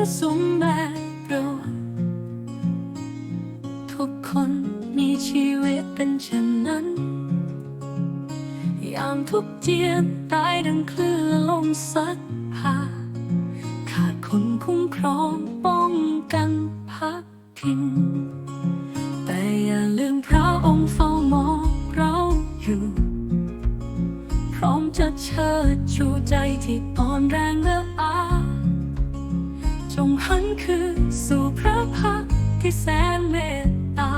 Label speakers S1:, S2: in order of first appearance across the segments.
S1: รสุมแบกเราทุกคนมีชีวิตเป็นเช่นนั้น ยามทุกเจียนตายดังคลื่นลมซัดพาขาดคนคุ้มครองป้องกันพักพิงแต่อย่าลืมพระองค์เฝ้ามองเราอยู่พร้อมจะเชิดชูใจที่อ่อนแรงและอา งหันคือสู่พระพักที่แสนเมตตา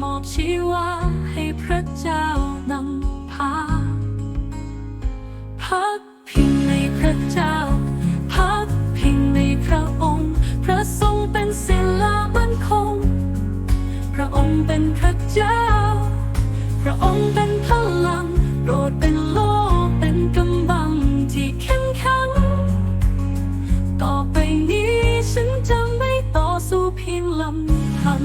S1: มอบชีวาให้พระเจ้านำพา พักพิงในพระเจ้า พักพิงในพระองค์ พระทรงเป็นศิลามั่นคง พระองค์เป็นพระเจ้า ลำพัน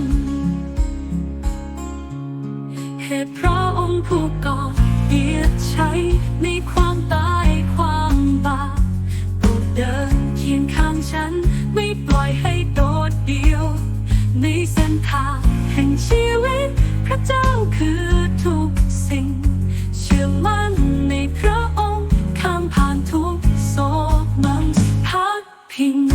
S1: เหตุเพราะองค์ผู้ก่อเบียดใช้ในความตายความบาปโปรดเดินเคียงข้างฉัน ไม่ปล่อยให้โดดเดี่ยว ในเส้นทางแห่งชีวิต พระเจ้าคือทุกสิ่ง เชื่อมั่นในพระองค์ข้ามผ่านทุกโศกมังพักพิง